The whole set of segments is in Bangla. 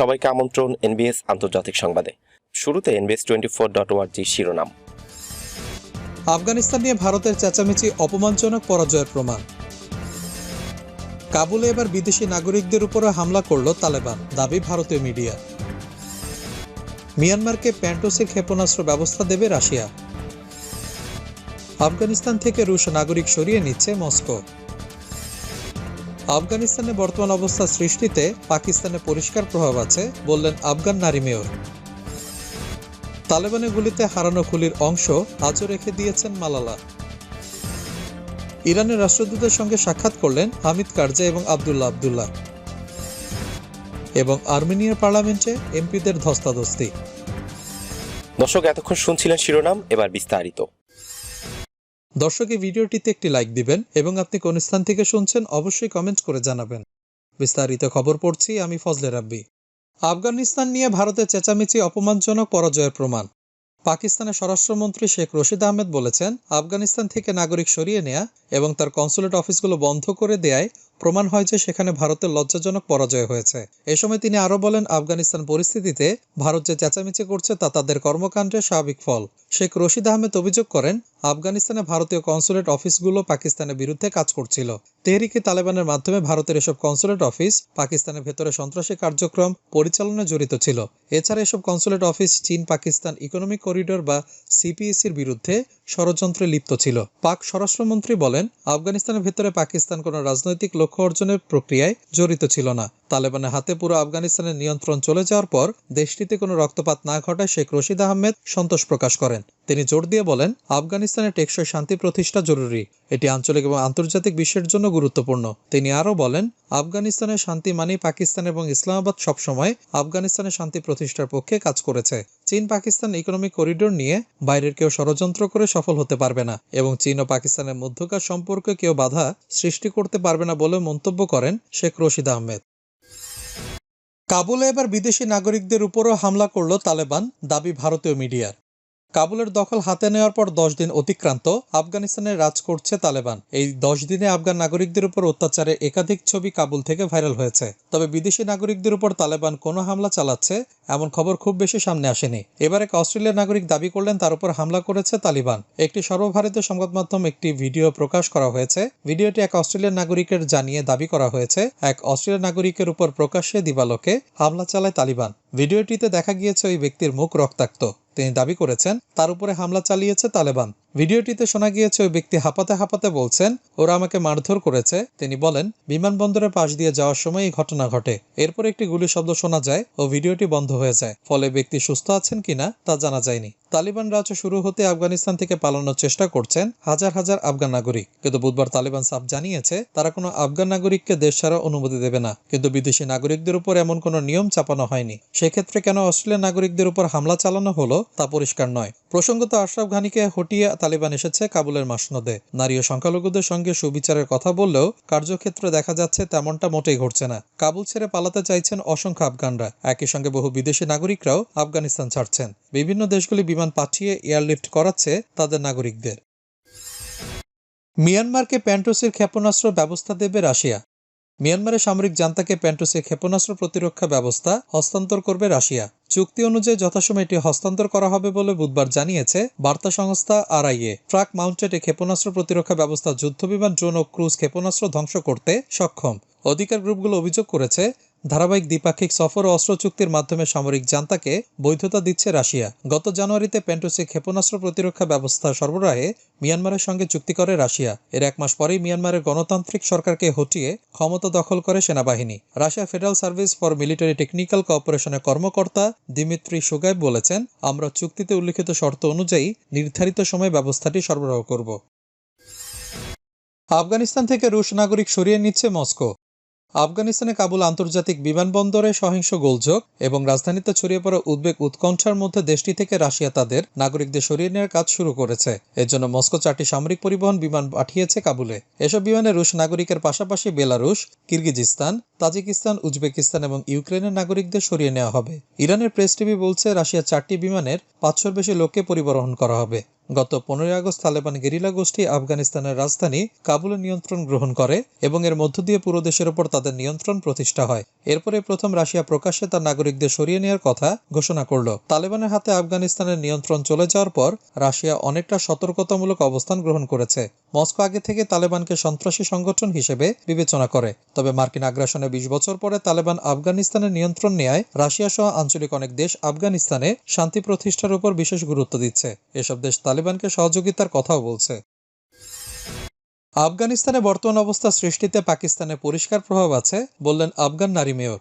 সবাইকে আমন্ত্রণ এনবিএস আন্তর্জাতিক সংবাদে। শুরুতে এনবিএস টোয়েন্টি ফোর ডট ওয়ার্জি শিরোনাম। আফগানিস্তান নিয়ে ভারতের চেঁচামেচি অপমানজনক পরাজয়ের প্রমাণ। কাবুলে এবার বিদেশি নাগরিকদের উপরও হামলা করল তালেবান, দাবি ভারতীয় মিডিয়া। মিয়ানমারকে প্যান্টোসের ক্ষেপণাস্ত্র ব্যবস্থা দেবে রাশিয়া। আফগানিস্তান থেকে রুশ নাগরিক সরিয়ে নিচ্ছে মস্কো। আফগানিস্তানে বর্তমান অবস্থা সৃষ্টিতে পাকিস্তানে পরিষ্কার প্রভাব আছে, বললেন আফগান নারী মেয়র। তালেবানের গুলিতে হারানো খুলির অংশ আজও রেখে দিয়েছেন মালালা। ইরানের রাষ্ট্রদূতের সঙ্গে সাক্ষাৎ করলেন হামিদ কারজা এবং আবদুল্লাহ আবদুল্লাহ এবং আর্মেনিয়ার পার্লামেন্টে এমপিদের ধস্তাধস্তি। দর্শক, এতক্ষণ শুনছিলেন শিরোনাম, এবার বিস্তারিত। দর্শক, এই ভিডিওটিতে একটি লাইক দিবেন এবং আপনি কোন স্থান থেকে শুনছেন অবশ্যই কমেন্ট করে জানাবেন। বিস্তারিত খবর পড়ছি আমি ফজলে রাব্বি। আফগানিস্তান নিয়ে ভারতের চেঁচামেচি অপমানজনক পরাজয়ের প্রমাণ। পাকিস্তানের স্বরাষ্ট্রমন্ত্রী শেখ রশিদ আহমেদ বলেছেন, আফগানিস্তান থেকে নাগরিক সরিয়ে নেয়া এবং তার কনসুলেট অফিসগুলো বন্ধ করে দেয় প্রমাণ হয় যে সেখানে ভারতের লজ্জাজনক পরাজয় হয়েছে। এ সময় তিনি আরও বলেন, আফগানিস্তান পরিস্থিতিতে ভারত যে চেঁচামেচি করছে তা তাদের কর্মকাণ্ডের স্বাভাবিক ফল। শেখ রশিদ আহমেদ অভিযোগ করেন, আফগানিস্তানে ভারতীয় কনসুলেট অফিসগুলো পাকিস্তানের বিরুদ্ধে কাজ করছিল। তেহরিকে তালেবানের মাধ্যমে ভারতের এসব কনসুলেট অফিস পাকিস্তানের ভেতরে সন্ত্রাসী কার্যক্রম পরিচালনায় জড়িত ছিল। এছাড়া এসব কনসুলেট অফিস চীন পাকিস্তান ইকোনমিক করিডোর বা সিপিএসির বিরুদ্ধে ষড়যন্ত্রে লিপ্ত ছিল। পাক স্বরাষ্ট্রমন্ত্রী বলেন আফগানিস্তানের ভেতরে পাকিস্তান কোনো রাজনৈতিক লক্ষ্য অর্জনের প্রক্রিয়ায় জড়িত ছিল না। তালেবানের হাতে পুরো আফগানিস্তানের নিয়ন্ত্রণ চলে যাওয়ার পর দেশটিতে কোনো রক্তপাত না ঘটায় শেখ রশিদ আহমেদ সন্তোষ প্রকাশ করেন। তিনি জোর দিয়ে বলেন, আফগানিস্তানের টেকসই শান্তি প্রতিষ্ঠা জরুরি। এটি আঞ্চলিক এবং আন্তর্জাতিক বিশ্বের জন্য গুরুত্বপূর্ণ। তিনি আরও বলেন, আফগানিস্তানের শান্তি মানেই পাকিস্তান এবং ইসলামাবাদ সবসময় আফগানিস্তানের শান্তি প্রতিষ্ঠার পক্ষে কাজ করেছে। চীন পাকিস্তান ইকোনমিক করিডোর নিয়ে বাইরের কেউ ষড়যন্ত্র করে সফল হতে পারবে না এবং চীন ও পাকিস্তানের মধ্যকার সম্পর্কে কেউ বাধা সৃষ্টি করতে পারবে না বলে মন্তব্য করেন শেখ রশিদ আহমেদ। কাবুলে এবার বিদেশি নাগরিকদের উপরও হামলা করল তালেবান দাবি ভারতীয় মিডিয়ার। কাবুলের দখল হাতে নেওয়ার পর দশ দিন অতিক্রান্ত আফগানিস্তানে রাজ করছে তালেবান। এই দশ দিনে আফগান নাগরিকদের উপর অত্যাচারের একাধিক ছবি কাবুল থেকে ভাইরাল হয়েছে। তবে বিদেশি নাগরিকদের উপর তালেবান কোনো হামলা চালাচ্ছে এমন খবর খুব বেশি সামনে আসেনি। এবার এক অস্ট্রেলিয়ার নাগরিক দাবি করলেন, তার উপর হামলা করেছে তালিবান। একটি সর্বভারতীয় সংবাদ মাধ্যম একটি ভিডিও প্রকাশ করা হয়েছে। ভিডিওটি এক অস্ট্রেলিয়ান নাগরিকের জানিয়ে দাবি করা হয়েছে, এক অস্ট্রেলিয়ান নাগরিকের উপর প্রকাশ্যে দিবালোকে হামলা চালায় তালিবান। ভিডিওটিতে দেখা গিয়েছে ওই ব্যক্তির মুখ রক্তাক্ত। তিনি দাবি করেছেন তার উপরে হামলা চালিয়েছে তালেবান। ভিডিওটিতে শোনা গিয়েছে ওই ব্যক্তি হাঁপাতে হাঁপাতে বলছেন, ওরা আমাকে মারধর করেছে। তিনি বলেন, বিমানবন্দরের পাশ দিয়ে যাওয়ার সময় এই ঘটনা ঘটে। এরপর একটি গুলি শব্দ শোনা যায় ও ভিডিওটি বন্ধ হয়ে যায়। ফলে ব্যক্তি সুস্থ আছেন কিনা তা জানা যায়নি। তালিবান রাজ্য শুরু হতে আফগানিস্তান থেকে পালানোর চেষ্টা করছেন হাজার হাজার আফগান নাগরিক। কিন্তু বুধবার তালিবান সাফ জানিয়েছে, তারা কোনো আফগান নাগরিককে দেশ ছাড়ার অনুমতি দেবে না। কিন্তু বিদেশি নাগরিকদের উপর এমন কোনো নিয়ম চাপানো হয়নি। সেক্ষেত্রে কেন অস্ট্রেলিয়ান নাগরিকদের উপর হামলা চালানো হলো তা পরিষ্কার নয়। প্রসঙ্গত আশরাফ ঘানিকে হটিয়ে তালিবান এসেছে কাবুলের মাসনদে। নারী ও সংখ্যালঘুদের সঙ্গে সুবিচারের কথা বললেও কার্যক্ষেত্রে দেখা যাচ্ছে তেমনটা মোটেই ঘটছে না। কাবুল ছেড়ে পালাতে চাইছেন অসংখ্য আফগানরা। একই সঙ্গে বহু বিদেশি নাগরিকরাও আফগানিস্তান ছাড়ছেন। বিভিন্ন দেশগুলি বিমান পাঠিয়ে এয়ারলিফট করাচ্ছে তাদের নাগরিকদের। মিয়ানমারকে প্যান্টোসের ক্ষেপণাস্ত্র ব্যবস্থা দেবে রাশিয়া। মিয়ানমারের সামরিক জান্তাকে প্যান্টোসের ক্ষেপণাস্ত্র প্রতিরক্ষা ব্যবস্থা হস্তান্তর করবে রাশিয়া। চুক্তি অনুযায়ী যথাসময়ে এটি হস্তান্তর করা হবে বলে বুধবার জানিয়েছে বার্তা সংস্থা আরআইএ। ট্রাক মাউন্টেড ক্ষেপণাস্ত্র প্রতিরক্ষা ব্যবস্থা, যুদ্ধবিমান, ড্রোন ও ক্রুজ ক্ষেপণাস্ত্র ধ্বংস করতে সক্ষম। অধিকার গ্রুপগুলো অভিযোগ করেছে ধারাবাহিক দ্বিপাক্ষিক সফর ও অস্ত্র চুক্তির মাধ্যমে সামরিক জান্তাকে বৈধতা দিচ্ছে রাশিয়া। গত জানুয়ারিতে প্যান্টোসে ক্ষেপণাস্ত্র প্রতিরক্ষা ব্যবস্থা সরবরাহে মিয়ানমারের সঙ্গে চুক্তি করে রাশিয়া। এর এক মাস পরেই মিয়ানমারের গণতান্ত্রিক সরকারকে হটিয়ে ক্ষমতা দখল করে সেনাবাহিনী। Russia federal service for military technical কর্পোরেশনের কর্মকর্তা দিমিত্রি সুগাইব বলেছেন, আমরা চুক্তিতে উল্লিখিত শর্ত অনুযায়ী নির্ধারিত সময়ে ব্যবস্থাটি সরবরাহ করব। আফগানিস্তান থেকে রুশ নাগরিক সরিয়ে নিচ্ছে মস্কো। আফগানিস্তানে কাবুল আন্তর্জাতিক বিমানবন্দরে সহিংস গোলযোগ এবং রাজধানীতে ছড়িয়ে পড়া উদ্বেগ উৎকণ্ঠার মধ্যে দেশটি থেকে রাশিয়া তাদের নাগরিকদের সরিয়ে নেওয়ার কাজ শুরু করেছে। এর জন্য মস্কো চারটি সামরিক পরিবহন বিমান পাঠিয়েছে কাবুলে। এসব বিমানে রুশ নাগরিকের পাশাপাশি বেলারুশ, কিরগিজিস্তান, তাজিকিস্তান, উজবেকিস্তান এবং ইউক্রেনের নাগরিকদের সরিয়ে নেওয়া হবে। ইরানের প্রেস টিভি বলছে রাশিয়া চারটি বিমানের পাঁচশোর বেশি লোককে পরিবহন করা হবে। গত পনেরোই আগস্ট তালেবান গেরিলা গোষ্ঠী আফগানিস্তানের রাজধানী কাবুলে নিয়ন্ত্রণ গ্রহণ করে এবং এর মধ্য দিয়ে পুরো দেশের ওপর তাদের নিয়ন্ত্রণ প্রতিষ্ঠা হয়। এরপরে প্রথম রাশিয়া প্রকাশ্যে তার নাগরিকদের সরিয়ে নেওয়ার কথা ঘোষণা করল। তালেবানের হাতে আফগানিস্তানের নিয়ন্ত্রণ চলে যাওয়ার পর রাশিয়া অনেকটা সতর্কতামূলক অবস্থান গ্রহণ করেছে। মস্কো আগে থেকে তালেবানকে সন্ত্রাসী সংগঠন হিসেবে বিবেচনা করে। তবে মার্কিন আগ্রাসনে বিশ বছর পরে তালেবান আফগানিস্তানের নিয়ন্ত্রণ নেয় রাশিয়া সহ আঞ্চলিক অনেক দেশ আফগানিস্তানে শান্তি প্রতিষ্ঠার উপর বিশেষ গুরুত্ব দিচ্ছে। এসব দেশ তালেবানকে সহযোগিতার কথাও বলছে। আফগানিস্তানে বর্তমান অবস্থা সৃষ্টিতে পাকিস্তানের পরিষ্কার প্রভাব আছে, বললেন আফগান নারী মেয়র।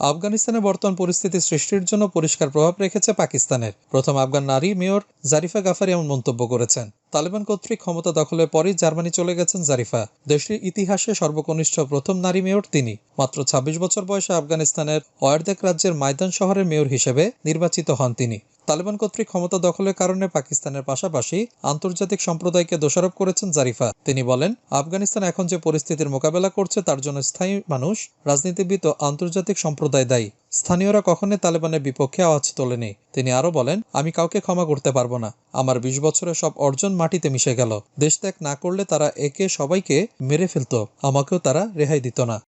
আফগানিস্তানে বর্তমান পরিস্থিতি সৃষ্টির জন্য পরিষ্কার প্রভাব রেখেছে পাকিস্তানের। প্রথম আফগান নারী মেয়র জারিফা গাফারি এমন মন্তব্য করেছেন। তালেবান কর্তৃক ক্ষমতা দখলের পরই জার্মানি চলে গেছেন জারিফা। দেশটির ইতিহাসে সর্বকনিষ্ঠ প্রথম নারী মেয়র তিনি। মাত্র ২৬ বছর বয়সে আফগানিস্তানের অয়ার্দেক রাজ্যের ময়দান শহরের মেয়র হিসেবে নির্বাচিত হন তিনি। তালেবান কর্তৃক ক্ষমতা দখলের কারণে পাকিস্তানের পাশাপাশি আন্তর্জাতিক সম্প্রদায়কে দোষারোপ করেছেন জারিফা। তিনি বলেন, আফগানিস্তান এখন যে পরিস্থিতির মোকাবেলা করছে তার জন্য স্থায়ী মানুষ, রাজনীতিবিদ ও আন্তর্জাতিক সম্প্রদায় দায়ী। স্থানীয়রা কখনোই তালেবানের বিপক্ষে আওয়াজ তোলেনি। তিনি আরও বলেন, আমি কাউকে ক্ষমা করতে পারব না। আমার বিশ বছরের সব অর্জন মাটিতে মিশে গেল। দেশ ত্যাগ না করলে তারা একে সবাইকে মেরে ফেলতো। আমাকেও তারা রেহাই দিত না।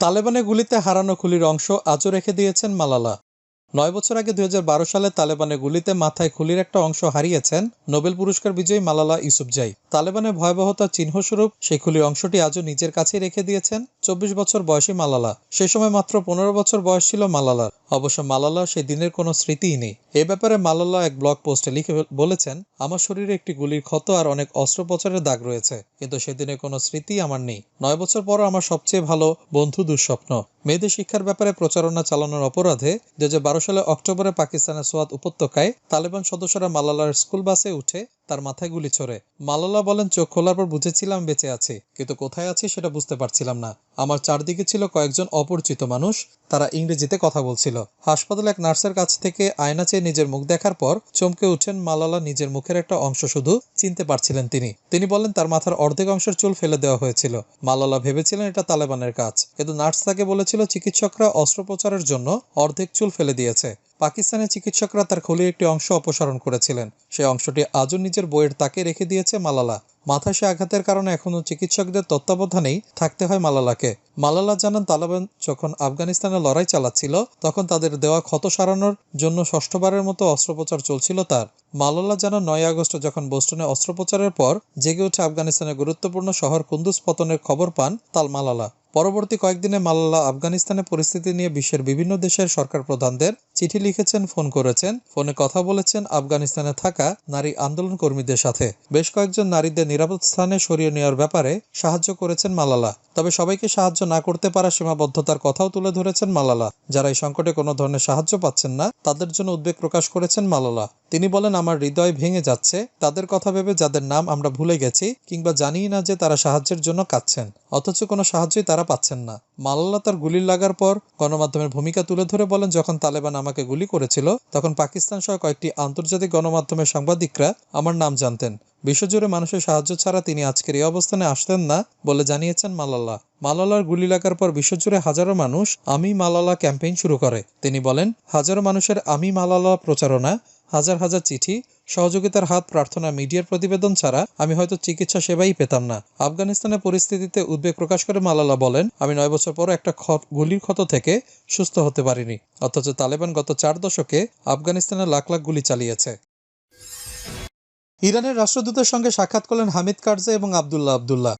তালেবানের গুলিতে হারানো খুলির অংশ আজও রেখে দিয়েছেন মালালা। নয় বছর আগে দু হাজার বারো সালে তালেবানের গুলিতে মাথায় খুলির একটা অংশ হারিয়েছেন নোবেল পুরস্কার বিজয়ী মালালা ইউসুফজাই তালেবানের ভয়াবহতার চিহ্নস্বরূপ সেই খুলির অংশটি আজও নিজের কাছে রেখে দিয়েছেন চব্বিশ বছর বয়সী মালালা। সে সময় মাত্র পনেরো বছর বয়স ছিল মালালার। অবশ্য মালালা সেই দিনের কোনো স্মৃতিই নেই। এ ব্যাপারে মালালা এক ব্লগ পোস্টে লিখে বলেছেন, আমার শরীরে একটি গুলির ক্ষত আর অনেক অস্ত্রোপচারের দাগ রয়েছে, কিন্তু সেদিনের কোনো স্মৃতি আমার নেই। নয় বছর পর আমার সবচেয়ে ভালো বন্ধু দুঃস্বপ্ন। মেয়েদের শিক্ষার ব্যাপারে প্রচারণা চালানোর অপরাধে দু সালে অক্টোবরে পাকিস্তানের সোয়াত উপত্যকায় তালেবান সদস্যরা মালালার স্কুল বাসে উঠে তার মাথায় গুলি ছোড়ে। মালালা বলেন, চোখ খোলার পর বুঝেছিলাম বেঁচে আছি, কিন্তু কোথায় আছি সেটা বুঝতে পারছিলাম না। আমার চারদিকে ছিল কয়েকজন অপরিচিত মানুষ, তারা ইংরেজিতে কথা বলছিল। হাসপাতালে এক নার্সের কাছ থেকে আয়না চেয়ে নিজের মুখ দেখার পর চমকে উঠেন মালালা নিজের মুখের একটা অংশ শুধু চিনতে পারছিলেন তিনি। তিনি বলেন, তার মাথার অর্ধেক অংশের চুল ফেলে দেওয়া হয়েছিল। মালালা ভেবেছিলেন এটা তালেবানের কাজ, কিন্তু নার্স তাকে বলেছিল, চিকিৎসকরা অস্ত্রোপচারের জন্য অর্ধেক চুল ফেলে দিয়েছে। পাকিস্তানের চিকিৎসকরা তার খুলির একটি অংশ অপসারণ করেছিলেন। সেই অংশটি আজও নিজের বইয়ের তাকে রেখে দিয়েছে মালালা। মাথায় সে আঘাতের কারণে এখনও চিকিৎসকদের তত্ত্বাবধানেই থাকতে হয় মালালাকে। মালালা জানান, তালেবান যখন আফগানিস্তানে লড়াই চালাচ্ছিল, তখন তাদের দেওয়া ক্ষত সারানোর জন্য ষষ্ঠবারের মতো অস্ত্রোপচার চলছিল তার। মালালা জানান, নয় আগস্ট যখন বোস্টনে অস্ত্রোপচারের পর জেগে ওঠে আফগানিস্তানের গুরুত্বপূর্ণ শহর কুন্দুজ পতনের খবর পান তাল মালালা। পরবর্তী কয়েকদিনে মালালা আফগানিস্তানের পরিস্থিতি নিয়ে বিশ্বের বিভিন্ন দেশের সরকার প্রধানদের চিঠি লিখেছেন, ফোন করেছেন, ফোনে কথা বলেছেন আফগানিস্তানে থাকা নারী আন্দোলন কর্মীদের সাথে। বেশ কয়েকজন নারীদের নিরাপদ স্থানে সরিয়ে নেওয়ার ব্যাপারে সাহায্য করেছেন মালালা। তবে সবাইকে সাহায্য না করতে পারা সীমাবদ্ধতার কথাও তুলে ধরেছেন মালালা। যারা এই সংকটে কোনো ধরনের সাহায্য পাচ্ছেন না, তাদের জন্য উদ্বেগ প্রকাশ করেছেন মালালা। তিনি বলেন, আমার হৃদয় ভেঙে যাচ্ছে। তাদের কথা ভেবে যাদের নাম আমরা ভুলে গেছি কিংবা জানিই না যে তারা সাহায্যের জন্য কাঁদছেন। অথচ কোনো সাহায্যই তারা পাচ্ছেন না। মালালা তার গুলি লাগার পর গণমাধ্যমের ভূমিকা তুলে ধরে বলেন, যখন তালেবান আমাকে গুলি করেছিল, তখন পাকিস্তান সহ কয়েকটি আন্তর্জাতিক গণমাধ্যমের সাংবাদিকরা আমার নাম জানতেন। বিশ্বজুড়ে মানুষের সাহায্য ছাড়া তিনি আজকের এই অবস্থানে আসতেন না বলে জানিয়েছেন মালালা মালালার গুলি লাগার পর বিশ্বজুড়ে হাজারো মানুষ আমি মালালা ক্যাম্পেইন শুরু করে। তিনি বলেন, হাজারো মানুষের আমি মালালা প্রচারণা হাজার হাজার চিঠি, সহযোগিতার হাত প্রার্থনা, মিডিয়ার প্রতিবেদন ছাড়া আমি হয়তো চিকিৎসা সেবাই পেতাম না। আফগানিস্তানের পরিস্থিতিতে উদ্বেগ প্রকাশ করে মালালা বলেন, আমি নয় বছর পর একটা গুলির ক্ষত থেকে সুস্থ হতে পারিনি। অথচ তালেবান গত চার দশকে আফগানিস্তানে লাখ লাখ গুলি চালিয়েছে। ইরানের রাষ্ট্রদূতের সঙ্গে সাক্ষাৎ করলেন হামিদ কারজে এবং আবদুল্লাহ আবদুল্লাহ।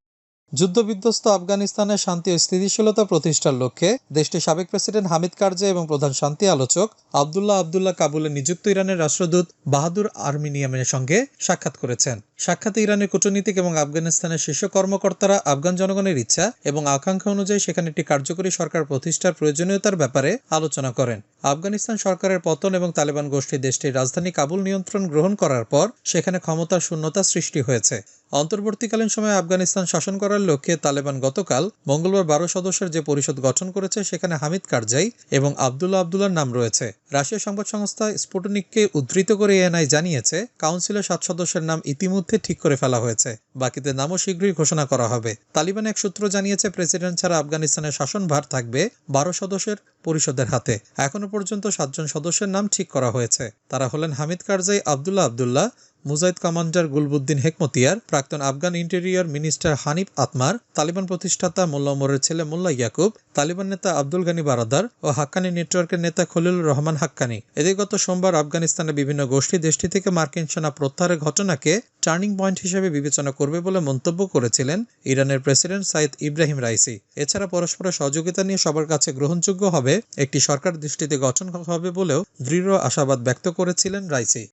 যুদ্ধবিধ্বস্ত আফগানিস্তানের শান্তি ও স্থিতিশীলতা প্রতিষ্ঠার লক্ষ্যে দেশটির সাবেক প্রেসিডেন্ট হামিদ কারজে এবং প্রধান শান্তি আলোচক আবদুল্লাহ আবদুল্লাহ কাবুলে নিযুক্ত ইরানের রাষ্ট্রদূত বাহাদুর আর্মিনিয়ামের সঙ্গে সাক্ষাৎ করেছেন। সাক্ষাতে ইরানের কূটনীতিক এবং আফগানিস্তানের শীর্ষ কর্মকর্তারা আফগান জনগণের ইচ্ছা এবং আকাঙ্ক্ষা অনুযায়ী সেখানে একটি কার্যকরী সরকার প্রতিষ্ঠার প্রয়োজনীয়তার ব্যাপারে আলোচনা করেন। আফগানিস্তান সরকারের পতন এবং তালেবান গোষ্ঠী দেশটির রাজধানী কাবুল নিয়ন্ত্রণ গ্রহণ করার পর সেখানে ক্ষমতার শূন্যতা সৃষ্টি হয়েছে। অন্তর্বর্তীকালীন সময়ে আফগানিস্তান শাসন করার লক্ষ্যে তালেবান গতকাল মঙ্গলবার বারো সদস্যের যে পরিষদ গঠন করেছে, সেখানে হামিদ কারজাই এবং আবদুল্লাহ আবদুল্লার নাম রয়েছে। রাশিয়া সংবাদ সংস্থা স্পুটনিককে উদ্ধৃত করে এএনআই জানিয়েছে, কাউন্সিলের সাত সদস্যের নাম ইতিমধ্যে ঠিক করে ফেলা হয়েছে। বাকিদের নামও শীঘ্রই ঘোষণা করা হবে। তালিবান এক সূত্র জানিয়েছে, প্রেসিডেন্ট ছাড়া আফগানিস্তানের শাসনভার থাকবে বারো সদস্যের পরিষদের হাতে। এখনও পর্যন্ত সাতজন সদস্যের নাম ঠিক করা হয়েছে। তারা হলেন হামিদ কারজাই, আবদুল্লাহ আবদুল্লাহ মুজাহিদ কমান্ডার গুলবুদ্দিন হেকমতিয়ার, প্রাক্তন আফগান ইন্টেরিয়র মিনিস্টার হানিফ আতমার, তালিবান প্রতিষ্ঠাতা মোল্লা ওমরের ছেলে মোল্লা ইয়াকুব, তালিবান নেতা আব্দুল গানি বারাদার ও হাক্কানি নেটওয়ার্কের নেতা খলিলুর রহমান হাক্কানি। এদের গত সোমবার আফগানিস্তানের বিভিন্ন গোষ্ঠী দেশটি থেকে মার্কিন সেনা প্রত্যাহারের ঘটনাকে টার্নিং পয়েন্ট হিসেবে বিবেচনা করবে বলে মন্তব্য করেছিলেন ইরানের প্রেসিডেন্ট সাইদ ইব্রাহিম রাইসি। এছাড়া পরস্পরের সহযোগিতা নিয়ে সবার কাছে গ্রহণযোগ্য হবে একটি সরকার দৃষ্টিতে গঠন হবে বলেও দৃঢ় আশাবাদ ব্যক্ত করেছিলেন রাইসি।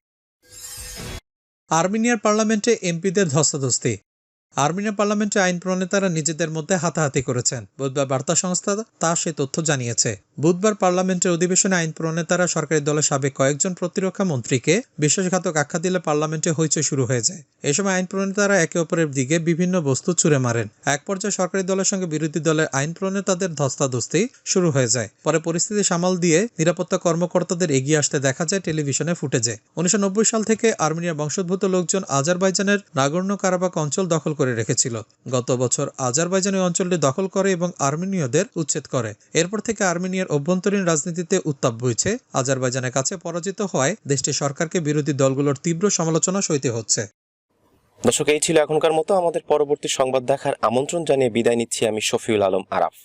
আর্মেনিয়ার পার্লামেন্টে এমপিদের ধস্তাধস্তি। আর্মেনিয়া পার্লামেন্টে আইন প্রণেতারা নিজেদের মধ্যে হাতাহাতি করেছেন। বুধবার বার্তা সংস্থা তা সে তথ্য জানিয়েছে। বুধবার পার্লামেন্টের অধিবেশনে আইন প্রণেতারা সরকারি দলের সাবেক কয়েকজন প্রতিরক্ষা মন্ত্রীকে বিশ্বাসঘাতক আখ্যা দিলে পার্লামেন্টে হইচই শুরু হয়ে যায়। এ সময় আইন প্রণেতারা একে অপরের দিকে বিভিন্ন বস্তু ছুড়ে মারেন। এক পর্যায়ে সরকারি দলের সঙ্গে বিরোধী দলের আইন প্রণেতাদের ধস্তাধস্তি শুরু হয়ে যায়। পরে পরিস্থিতি সামাল দিয়ে নিরাপত্তা কর্মকর্তাদের এগিয়ে আসতে দেখা যায় টেলিভিশনে ফুটেজে। উনিশশো নব্বই সাল থেকে আর্মেনিয়ার বংশোদ্ভূত লোকজন আজারবাইজানের নাগর্ণ কারাবাক অঞ্চল দখল করে রেখেছিল। গত বছর আজারবাইজান অঞ্চলটি দখল করে এবং আর্মেনীয়দের উচ্ছেদ করে। এরপর থেকে আর্মেনিয়ার অভ্যন্তরীণ রাজনীতিতে উত্তাপ বইছে। আজারবাইজানের কাছে পরাজিত হওয়ায় দেশটির সরকারকে বিরোধী দলগুলোর তীব্র সমালোচনা সইতে হচ্ছে। দর্শক, এই ছিল এখনকার মতো। আমাদের পরবর্তী সংবাদ দেখার আমন্ত্রণ জানিয়ে বিদায় নিচ্ছি আমি শফিউল আলম আরাফ।